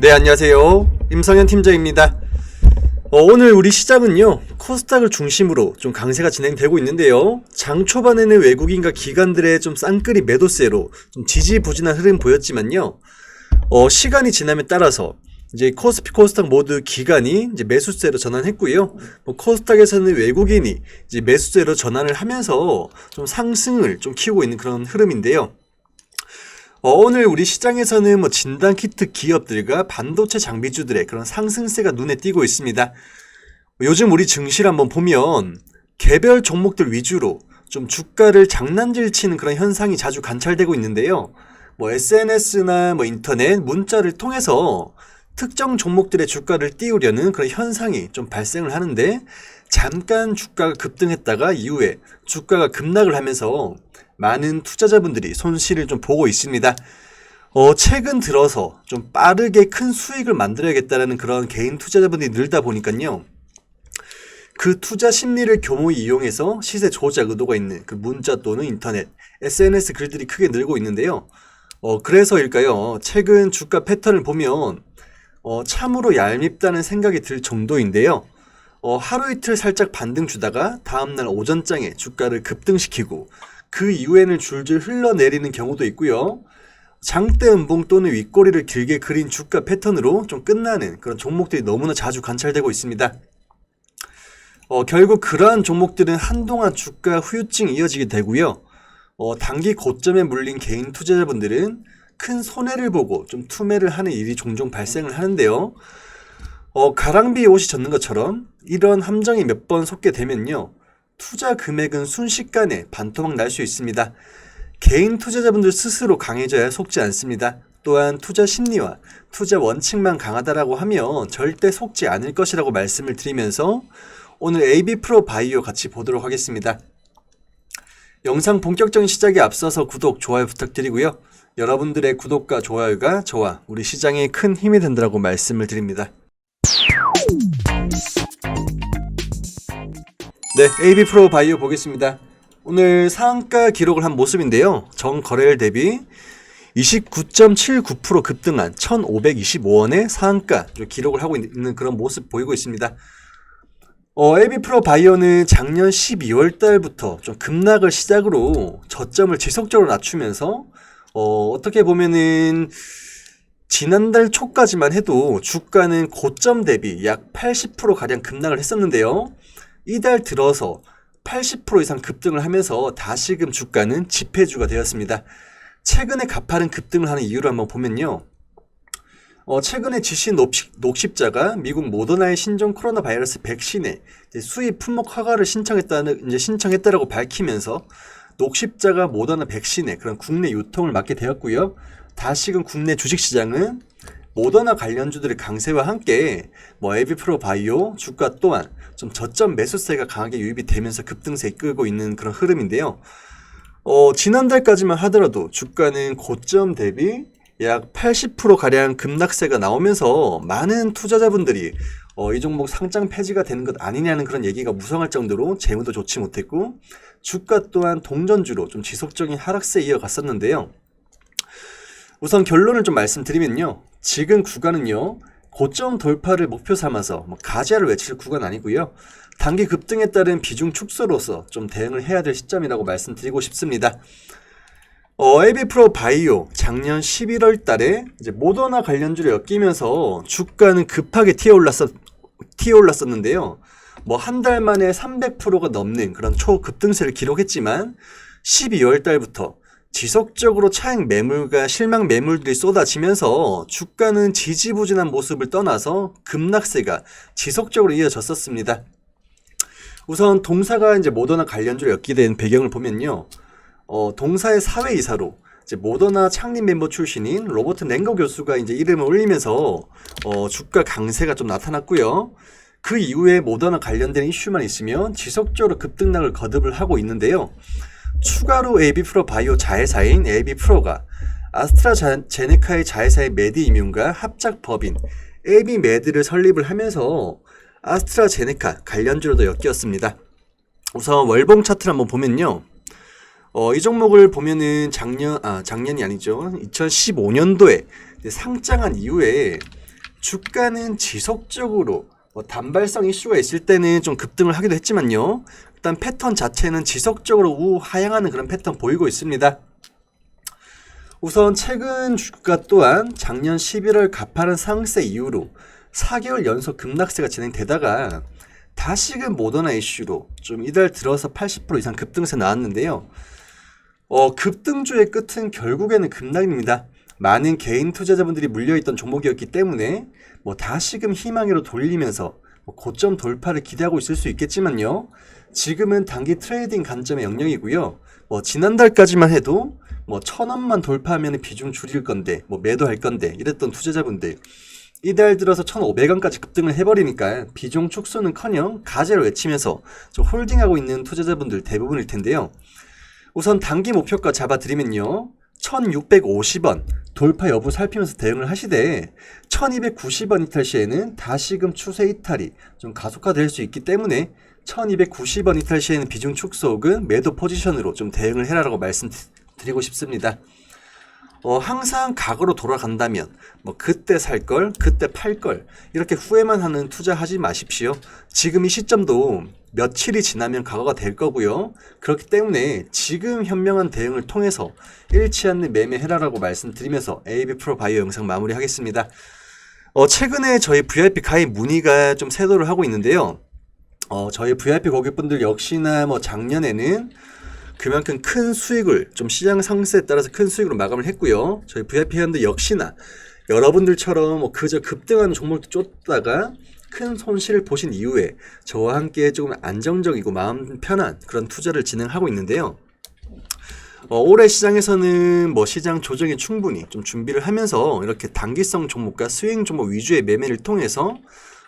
네, 안녕하세요. 임성현 팀장입니다. 어, 오늘 우리 시장은요, 코스닥을 중심으로 좀 강세가 진행되고 있는데요. 장 초반에는 외국인과 기관들의 좀 쌍끌이 매도세로 좀 지지부진한 흐름 보였지만요. 어, 시간이 지남에 따라서 이제 코스피 코스닥 모두 기관이 이제 매수세로 전환했고요. 뭐 코스닥에서는 외국인이 이제 매수세로 전환을 하면서 좀 상승을 좀 키우고 있는 그런 흐름인데요. 어, 오늘 우리 시장에서는 뭐 진단 키트 기업들과 반도체 장비주들의 그런 상승세가 눈에 띄고 있습니다. 요즘 우리 증시를 한번 보면 개별 종목들 위주로 좀 주가를 장난질 치는 그런 현상이 자주 관찰되고 있는데요. 뭐 SNS나 뭐 인터넷, 문자를 통해서 특정 종목들의 주가를 띄우려는 그런 현상이 좀 발생을 하는데 잠깐 주가가 급등했다가 이후에 주가가 급락을 하면서 많은 투자자분들이 손실을 좀 보고 있습니다. 어, 최근 들어서 좀 빠르게 큰 수익을 만들어야겠다라는 그런 개인 투자자분들이 늘다 보니까요. 그 투자 심리를 교모히 이용해서 시세 조작 의도가 있는 그 문자 또는 인터넷, SNS 글들이 크게 늘고 있는데요. 어, 그래서일까요? 최근 주가 패턴을 보면 어, 참으로 얄밉다는 생각이 들 정도인데요. 어, 하루 이틀 살짝 반등 주다가 다음날 오전장에 주가를 급등시키고 그 이후에는 줄줄 흘러내리는 경우도 있고요. 장대 음봉 또는 윗꼬리를 길게 그린 주가 패턴으로 좀 끝나는 그런 종목들이 너무나 자주 관찰되고 있습니다. 어, 결국 그러한 종목들은 한동안 주가 후유증이 이어지게 되고요. 어, 단기 고점에 물린 개인 투자자분들은 큰 손해를 보고 좀 투매를 하는 일이 종종 발생을 하는데요. 어, 가랑비에 옷이 젖는 것처럼 이런 함정이 몇 번 속게 되면요. 투자 금액은 순식간에 반토막 날 수 있습니다. 개인 투자자분들 스스로 강해져야 속지 않습니다. 또한 투자 심리와 투자 원칙만 강하다라고 하면 절대 속지 않을 것이라고 말씀을 드리면서 오늘 AB 프로 바이오 같이 보도록 하겠습니다. 영상 본격적인 시작에 앞서서 구독, 좋아요 부탁드리고요. 여러분들의 구독과 좋아요가 저와 우리 시장에 큰 힘이 된다고 말씀을 드립니다. 네, AB 프로 바이오 보겠습니다. 오늘 상한가 기록을 한 모습인데요. 전 거래일 대비 29.79% 급등한 1,525원의 상한가 기록을 하고 있는 그런 모습 보이고 있습니다. 어, AB 프로 바이오는 작년 12월 달부터 좀 급락을 시작으로 저점을 지속적으로 낮추면서 어, 어떻게 보면은 지난달 초까지만 해도 주가는 고점 대비 약 80% 가량 급락을 했었는데요. 이달 들어서 80% 이상 급등을 하면서 다시금 주가는 지폐주가 되었습니다. 최근에 가파른 급등을 하는 이유를 한번 보면요. 어, 최근에 지시 녹십, 녹십 자가 미국 모더나의 신종 코로나 바이러스 백신에 수입 품목 허가를 신청했다는 이제 신청했다라고 밝히면서 녹십자가 모더나 백신의 그런 국내 유통을 막게 되었고요. 다시금 국내 주식시장은 모더나 관련주들의 강세와 함께 뭐 에비프로 바이오 주가 또한 좀 저점 매수세가 강하게 유입이 되면서 급등세 이끌고 있는 그런 흐름인데요. 어, 지난달까지만 하더라도 주가는 고점 대비 약 80% 가량 급락세가 나오면서 많은 투자자분들이 어, 이 종목 상장 폐지가 되는 것 아니냐는 그런 얘기가 무성할 정도로 재무도 좋지 못했고 주가 또한 동전주로 좀 지속적인 하락세 이어갔었는데요. 우선 결론을 좀 말씀드리면요. 지금 구간은요. 고점 돌파를 목표 삼아서 뭐 가지를 외칠 구간 아니고요. 단기 급등에 따른 비중 축소로서 좀 대응을 해야 될 시점이라고 말씀드리고 싶습니다. 어, AB 프로 바이오 작년 11월 달에 이제 모더나 관련주를 엮이면서 주가는 급하게 튀어올랐었, 튀어올랐었는데요. 뭐 한 달 만에 300%가 넘는 그런 초급등세를 기록했지만 12월 달부터 지속적으로 차익 매물과 실망 매물들이 쏟아지면서 주가는 지지부진한 모습을 떠나서 급락세가 지속적으로 이어졌었습니다. 우선 동사가 이제 모더나 관련주로 엮게 된 배경을 보면요. 어, 동사의 사회이사로 모더나 창립 멤버 출신인 로버트 랭거 교수가 이제 이름을 올리면서 어, 주가 강세가 좀 나타났고요. 그 이후에 모더나 관련된 이슈만 있으면 지속적으로 급등락을 거듭을 하고 있는데요. 추가로 AB 프로 바이오 자회사인 AB 프로가 아스트라제네카의 자회사의 메드 이뮨과 합작 법인 AB 메드를 설립을 하면서 아스트라제네카 관련주로도 엮였습니다. 우선 월봉 차트를 한번 보면요. 어, 이 종목을 보면은 작년, 아, 작년이 아니죠. 2015년도에 상장한 이후에 주가는 지속적으로 뭐 단발성 이슈가 있을 때는 좀 급등을 하기도 했지만요. 일단 패턴 자체는 지속적으로 우하향하는 그런 패턴 보이고 있습니다. 우선 최근 주가 또한 작년 11월 가파른 상승세 이후로 4개월 연속 급락세가 진행되다가 다시금 모더나 이슈로 좀 이달 들어서 80% 이상 급등세 나왔는데요. 어, 급등주의 끝은 결국에는 급락입니다. 많은 개인 투자자분들이 물려있던 종목이었기 때문에 뭐 다시금 희망으로 돌리면서 뭐 고점 돌파를 기대하고 있을 수 있겠지만요. 지금은 단기 트레이딩 관점의 영역이고요. 뭐 지난달까지만 해도 뭐 천원만 돌파하면 비중 줄일 건데 뭐 매도할 건데 이랬던 투자자분들 이달 들어서 1,500원까지 급등을 해버리니까 비중 축소는커녕 가제로 외치면서 좀 홀딩하고 있는 투자자분들 대부분일 텐데요. 우선 단기 목표가 잡아드리면요. 1650원 돌파 여부 살피면서 대응을 하시되 1290원 이탈 시에는 다시금 추세 이탈이 좀 가속화될 수 있기 때문에 1290원 이탈 시에는 비중 축소 혹은 매도 포지션으로 좀 대응을 해라라고 말씀드리고 싶습니다. 어, 항상 과거로 돌아간다면 뭐 그때 살 걸, 그때 팔 걸 이렇게 후회만 하는 투자하지 마십시오. 지금 이 시점도 며칠이 지나면 과거가 될 거고요. 그렇기 때문에 지금 현명한 대응을 통해서 잃지 않는 매매해라라고 말씀드리면서 AB 프로 바이오 영상 마무리하겠습니다. 어, 최근에 저희 VIP 가입 문의가 좀 세도를 하고 있는데요. 어, 저희 VIP 고객분들 역시나 뭐 작년에는 그만큼 큰 수익을 좀 시장 상승에 따라서 큰 수익으로 마감을 했고요. 저희 VIP 회원들 역시나 여러분들처럼 뭐 그저 급등하는 종목도 쫓다가 큰 손실을 보신 이후에 저와 함께 조금 안정적이고 마음 편한 그런 투자를 진행하고 있는데요. 어, 올해 시장에서는 뭐 시장 조정이 충분히 좀 준비를 하면서 이렇게 단기성 종목과 스윙 종목 위주의 매매를 통해서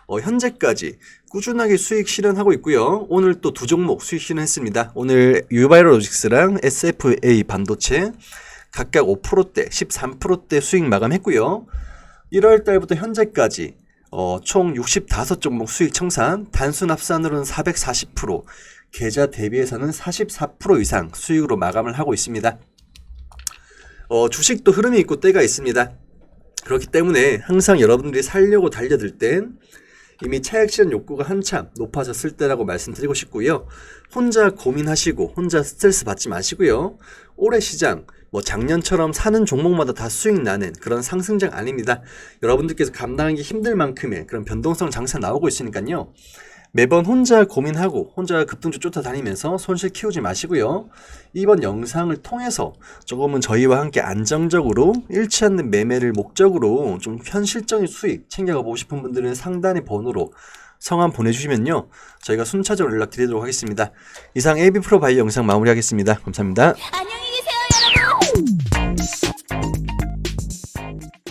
어, 현재까지 꾸준하게 수익 실현하고 있고요. 오늘 또 두 종목 수익 실현했습니다. 오늘 유바이로로직스랑 SFA 반도체 각각 5%대, 13%대 수익 마감했고요. 1월 달부터 현재까지 어, 총 65종목 수익 청산, 단순 합산으로는 440%, 계좌 대비해서는 44% 이상 수익으로 마감을 하고 있습니다. 어, 주식도 흐름이 있고 때가 있습니다. 그렇기 때문에 항상 여러분들이 살려고 달려들 땐 이미 차익 실현 욕구가 한참 높아졌을 때라고 말씀드리고 싶고요. 혼자 고민하시고 혼자 스트레스 받지 마시고요. 올해 시장 뭐 작년처럼 사는 종목마다 다 수익 나는 그런 상승장 아닙니다. 여러분들께서 감당하기 힘들 만큼의 그런 변동성 장사 나오고 있으니까요. 매번 혼자 고민하고 혼자 급등주 쫓아다니면서 손실 키우지 마시고요. 이번 영상을 통해서 조금은 저희와 함께 안정적으로 잃지 않는 매매를 목적으로 좀 현실적인 수익 챙겨가 보고 싶은 분들은 상단의 번호로 성함 보내주시면요. 저희가 순차적으로 연락드리도록 하겠습니다. 이상 AB 프로 바이 영상 마무리하겠습니다. 감사합니다. 안녕히